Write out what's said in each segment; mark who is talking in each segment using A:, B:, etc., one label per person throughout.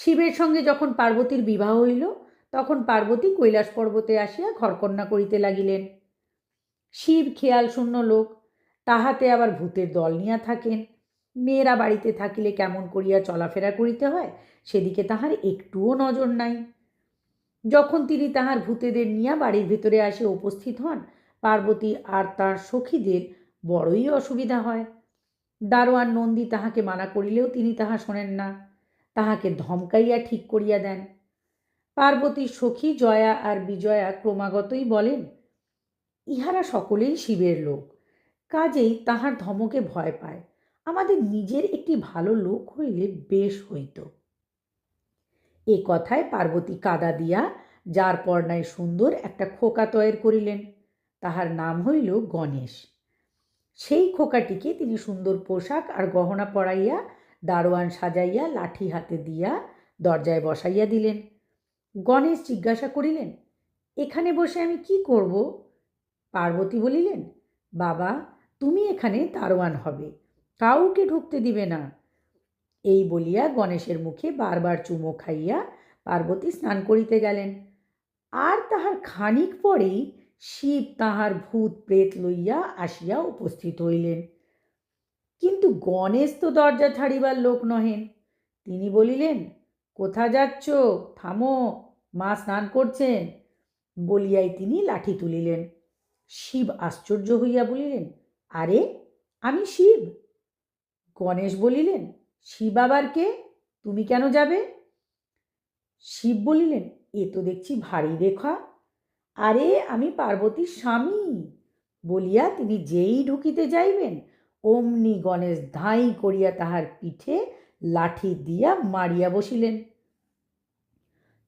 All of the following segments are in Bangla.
A: শিবের সঙ্গে যখন পার্বতীর বিবাহ হইল, তখন পার্বতী কৈলাস পর্বতে আসিয়া ঘরকন্যা করিতে লাগিলেন। শিব খেয়াল শূন্য লোক, তাহাতে আবার ভূতের দল নিয়া থাকেন। মেয়েরা বাড়িতে থাকিলে কেমন করিয়া চলাফেরা করিতে হয়, সেদিকে তাহার একটুও নজর নাই। যখন তিনি তাহার ভূতেদের নিয়া বাড়ির ভিতরে আসে উপস্থিত হন, পার্বতী আর তার সখীদের বড়ই অসুবিধা হয়। দারোয়ান নন্দী তাহাকে মানা করিলেও তিনি তাহা শোনেন না। তাহাকে ধমকাইয়া ঠিক করিয়া দেন। পার্বতীর সখী জয়া আর বিজয়া ক্রমাগতই বলেন, ইহারা সকলেই শিবের লোক। কাজেই তাহার ধমকে ভয় পায়। আমাদের নিজের একটি ভালো লোক হইলে বেশ হইত। এ কথায় পার্বতী কাদা দিয়া যার পর্ণায় সুন্দর একটা খোকা তয়ের করিলেন। তাহার নাম হইল গণেশ। সেই খোকাটিকে তিনি সুন্দর পোশাক আর গহনা পরাইয়া দারোয়ান সাজাইয়া লাঠি হাতে দিয়া দরজায় বসাইয়া দিলেন। গণেশ জিজ্ঞাসা করিলেন, এখানে বসে আমি কি করব? পার্বতী বলিলেন, বাবা, তুমি এখানে দারোয়ান হবে, কাউকে ঢুকতে দিবে না। এই বলিয়া গণেশের মুখে বারবার চুমো খাইয়া পার্বতী স্নান করিতে গেলেন। আর তাহার খানিক পরেই শিব তাহার ভূত প্রেত লইয়া আসিয়া উপস্থিত হইলেন। কিন্তু গণেশ তো দরজা ছাড়িবার লোক নহেন। তিনি বলিলেন, কোথা যাচ্ছ? থামো, মা স্নান করছেন। বলিয়াই তিনি লাঠি তুলিলেন। শিব আশ্চর্য হইয়া বলিলেন, আরে, আমি শিব? গণেশ বলিলেন, শিব আবার কে? তুমি কেন যাবে? শিব বলিলেন, এ তো দেখছি ভারী রেখা। আরে, আমি পার্বতীর স্বামী। বলিয়া তিনি যেই ঢুকিতে যাইবেন অমনি গণেশ ধাই করিয়া তাহার পিঠে লাঠি দিয়া মারিয়া বসিলেন।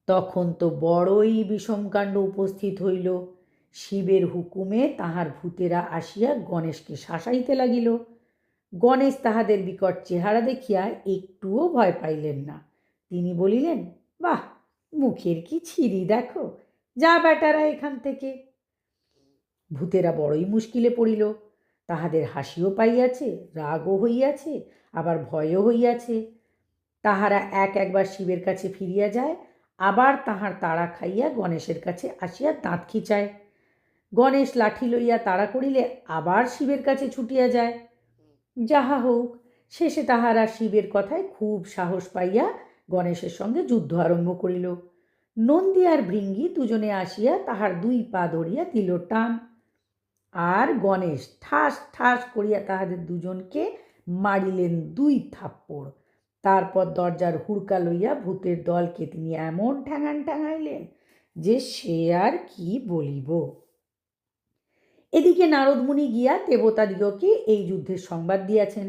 A: তখন তো বড়ই বিষমকাণ্ড উপস্থিত হইল। শিবের হুকুমে তাহার ভূতেরা আসিয়া গণেশকে শাসাইতে লাগিল। গণেশ তাহাদের বিকট চেহারা দেখিয়া একটুও ভয় পাইলেন না। তিনি বলিলেন, বাহ, মুখের কি ছিরি দেখো, যা বেটারা এখান থেকে। ভূতেরা বড়ই মুশকিলে পড়িল। তাহাদের হাসিও পাইয়াছে, রাগও হইয়াছে, আবার ভয়ও হইয়াছে। তাহারা এক একবার শিবের কাছে ফিরিয়া যায়, আবার তাহার তাড়া খাইয়া গণেশের কাছে আসিয়া দাঁত খিচায়। গণেশ লাঠি লইয়া তাড়া করিলে আবার শিবের কাছে ছুটিয়া যায়। যাহা হোক, শেষে তাহারা শিবের কথায় খুব সাহস পাইয়া গণেশের সঙ্গে যুদ্ধ আরম্ভ করিল। নন্দী আর ভৃঙ্গি দুজনে আসিয়া তাহার দুই পা ধরিয়া দিল টান আর গণেশ ঠাস ঠাস করিয়া তাহাদের দুজনকে মারিলেন দুই থাপ্পড়। তারপর দরজার হুড়কা লইয়া ভূতের দলকে তিনি এমন ঠ্যাঙান ঠ্যাঙাইলেন যে সে আর কি বলিব। এদিকে নারদমুনি গিয়া দেবতাদিগকে এই যুদ্ধের সংবাদ দিয়াছেন।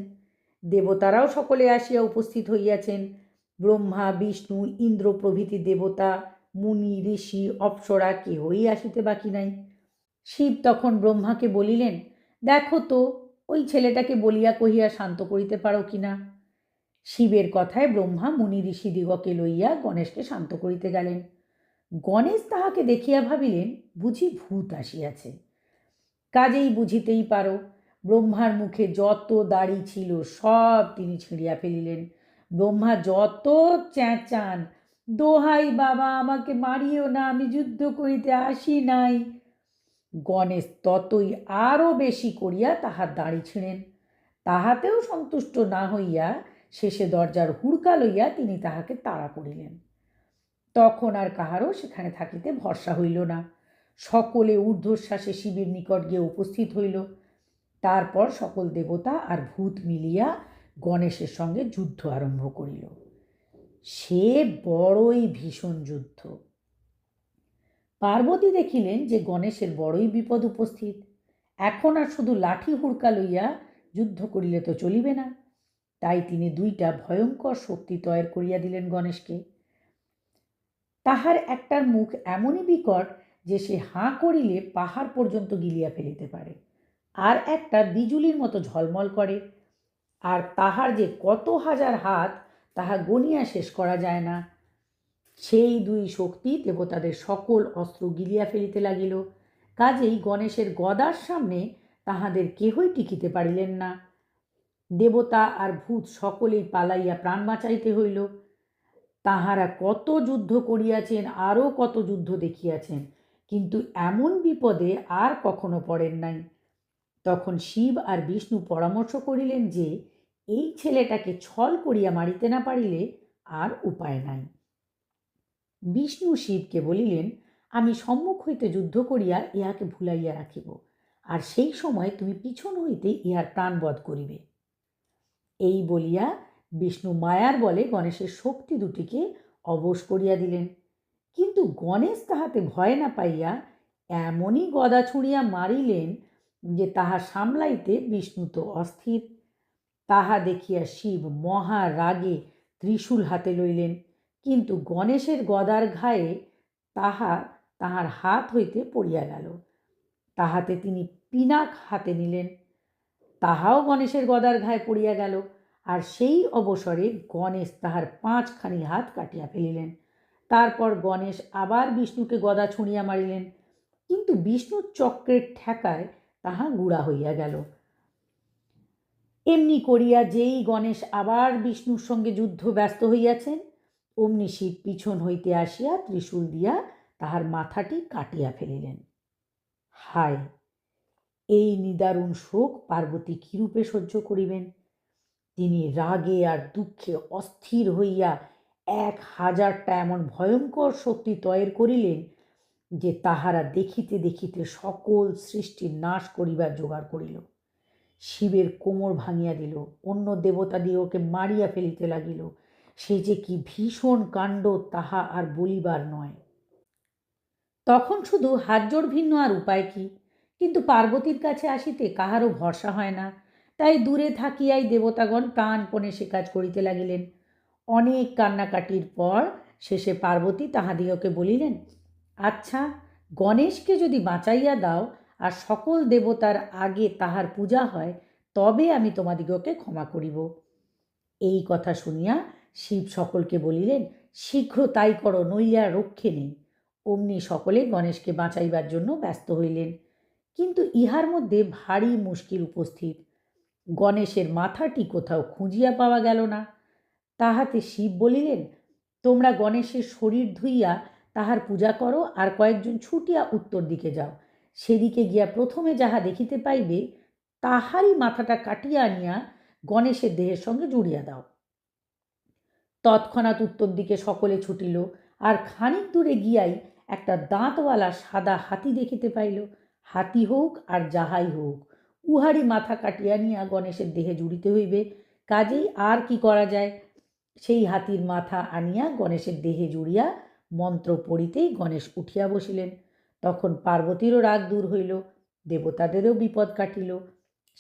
A: দেবতারাও সকলে আসিয়া উপস্থিত হইয়াছেন। ব্রহ্মা, বিষ্ণু ইন্দ্র প্রভৃতি দেবতা, মুনি, ঋষি, অপ্সরা কেহই আসিতে বাকি নাই। শিব তখন ব্রহ্মাকে বলিলেন, দেখো তো, ওই ছেলেটাকে বলিয়া কহিয়া শান্ত করিতে পারো কি না? শিবের কথায় ব্রহ্মা মুনি ঋষিদিগকে লইয়া গণেশকে শান্ত করিতে গেলেন। গণেশ তাহাকে দেখিয়া ভাবিলেন, বুঝি ভূত আসিয়াছে। কাজেই বুঝিতেই পারো, ব্রহ্মার মুখে যত দাড়ি ছিল সব তিনি ছিঁড়িয়া ফেলিলেন। ব্রহ্মা যত চেঁচান, দোহাই বাবা, আমাকে মারিও না, আমি যুদ্ধ করিতে আসি নাই। গণেশ ততই আরও বেশি করিয়া তাহার দাড়ি ছিঁড়েন। তাহাতেও সন্তুষ্ট না হইয়া শেষে দরজার হুড়কা লইয়া তিনি তাহাকে তাড়া করিলেন। তখন আর কাহারও সেখানে থাকিতে ভরসা হইল না। সকলে ঊর্ধ্বশ্বাসে শিবের নিকট গিয়ে উপস্থিত হইল। তারপর সকল দেবতা আর ভূত মিলিয়া গণেশের সঙ্গে যুদ্ধ আরম্ভ করিল। সে বড়ই ভীষণ যুদ্ধ। পার্বতী দেখিলেন যে গণেশের বড়ই বিপদ উপস্থিত। এখন আর শুধু লাঠি হুড়কা লইয়া যুদ্ধ করিলে তো চলিবে না। তাই তিনি দুইটা ভয়ঙ্কর শক্তি তয়ের করিয়া দিলেন গণেশকে। তাহার একটার মুখ এমনই বিকট যে সে হাঁ করিলে পাহাড় পর্যন্ত গিলিয়া ফেলিতে পারে, আর একটা বিজুলির মতো ঝলমল করে। আর তাহার যে কত হাজার হাত, তাহা গনিয়া শেষ করা যায় না। সেই দুই শক্তি দেবতাদের সকল অস্ত্র গিলিয়া ফেলিতে লাগিল। কাজেই গণেশের গদার সামনে তাহাদের কেহই টিকিতে পারিলেন না। দেবতা আর ভূত সকলেই পালাইয়া প্রাণ বাঁচাইতে হইল। তাহারা কত যুদ্ধ করিয়াছেন, আরও কত যুদ্ধ দেখিয়াছেন, কিন্তু এমন বিপদে আর কখনো পড়েন নাই। তখন শিব আর বিষ্ণু পরামর্শ করিলেন যে, এই ছেলেটাকে ছল করিয়া মারিতে না পারিলে আর উপায় নাই। বিষ্ণু শিবকে বলিলেন, আমি সম্মুখ হইতে যুদ্ধ করিয়া ইহাকে ভুলাইয়া রাখিব। আর সেই সময় তুমি পিছন হইতে ইহার প্রাণবধ করিবে। এই বলিয়া বিষ্ণু মায়ার বলে গণেশের শক্তি দুটিকে অবশ করিয়া দিলেন। কিন্তু গণেশ তাহাতে ভয় না পাইয়া এমনই গদা ছুঁড়িয়া মারিলেন যে তাহা সামলাইতে বিষ্ণু তো অস্থির। তাহা দেখিয়া শিব মহা রাগে ত্রিশূল হাতে লইলেন। কিন্তু গণেশের গদার ঘায়ে তাহা তাহার হাত হইতে পড়িয়া গেল। তাহাতে তিনি পিনাক হাতে নিলেন। তাহাও গণেশের গদার ঘায়ে পড়িয়া গেল আর সেই অবসরে গণেশ তাহার পাঁচখানি হাত কাটিয়া ফেলিলেন। তারপর গণেশ আবার বিষ্ণুকে গদা ছুঁড়িয়া মারিলেন। কিন্তু বিষ্ণুর চক্রের ঠেকায় তাহা গুড়া হইয়া গেল। এমনি করিয়া যেই গণেশ আবার বিষ্ণুর সঙ্গে যুদ্ধ ব্যস্ত হইয়াছেন অমনি শিব পিছন হইতে আসিয়া ত্রিশূল দিয়া তাহার মাথাটি কাটিয়া ফেলিলেন। হায়, এই নিদারুণ শোক পার্বতী কিরূপে সহ্য করিবেন? তিনি রাগে আর দুঃখে অস্থির হইয়া এক হাজারটা এমন ভয়ঙ্কর শক্তি তয়ের করিলেন যে তাহারা দেখিতে দেখিতে সকল সৃষ্টির নাশ করিবার জোগাড় করিল। শিবের কোমর ভাঙিয়া দিল, অন্য দেবতা দিওকে মারিয়া ফেলিতে লাগিল সে যে কি ভীষণ কাণ্ড তাহা আর বলিবার নয়। তখন শুধু হাত হাতজোড় ভিন্ন আর উপায় কি? কিন্তু পার্বতীর কাছে আসিতে কাহারও ভরসা হয় না। তাই দূরে থাকিয়াই দেবতাগণ প্রাণপণে সে কাজ করিতে লাগিলেন। অনেক কান্নাকাটির পর শেষে পার্বতী তাহাদিগকে বলিলেন আচ্ছা গণেশকে যদি বাঁচাইয়া দাও আর সকল দেবতার আগে তাহার পূজা হয়, তবে আমি তোমাদিগকে ক্ষমা করিব। এই কথা শুনিয়া শিব সকলকে বলিলেন, শীঘ্র তাই করো নইয়া রক্ষে নেই। অমনি সকলে গণেশকে বাঁচাইবার জন্য ব্যস্ত হইলেন। কিন্তু ইহার মধ্যে ভারী মুশকিল উপস্থিত। গণেশের মাথাটি কোথাও খুঁজিয়া পাওয়া গেল না। তাহাতে শিব বলিলেন, তোমরা গণেশের শরীর ধুইয়া তাহার পূজা করো আর কয়েকজন ছুটিয়া উত্তর দিকে যাও। সেদিকে গিয়া প্রথমে যাহা দেখিতে পাইবে, তাহারই মাথাটা কাটিয়া আনিয়া গণেশের দেহের সঙ্গে জুড়িয়া দাও। তৎক্ষণাৎ উত্তর দিকে সকলে ছুটিল, আর খানিক দূরে গিয়াই একটা দাঁতওয়ালা সাদা হাতি দেখিতে পাইল। হাতি হোক আর যাহাই হোক, উহারই মাথা কাটিয়া নিয়া গণেশের দেহে জুড়িতে হইবে, কাজেই আর কি করা যায়? সেই হাতির মাথা আনিয়া গণেশের দেহে জুড়িয়া মন্ত্র পড়িতেই গণেশ উঠিয়া বসিলেন। তখন পার্বতীরও রাগ দূর হইল, দেবতাদেরও বিপদ কাটিল।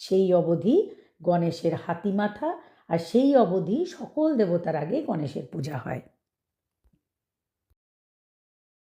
A: সেই অবধি গণেশের হাতি মাথা আর সেই অবধি সকল দেবতার আগে গণেশের পূজা হয়।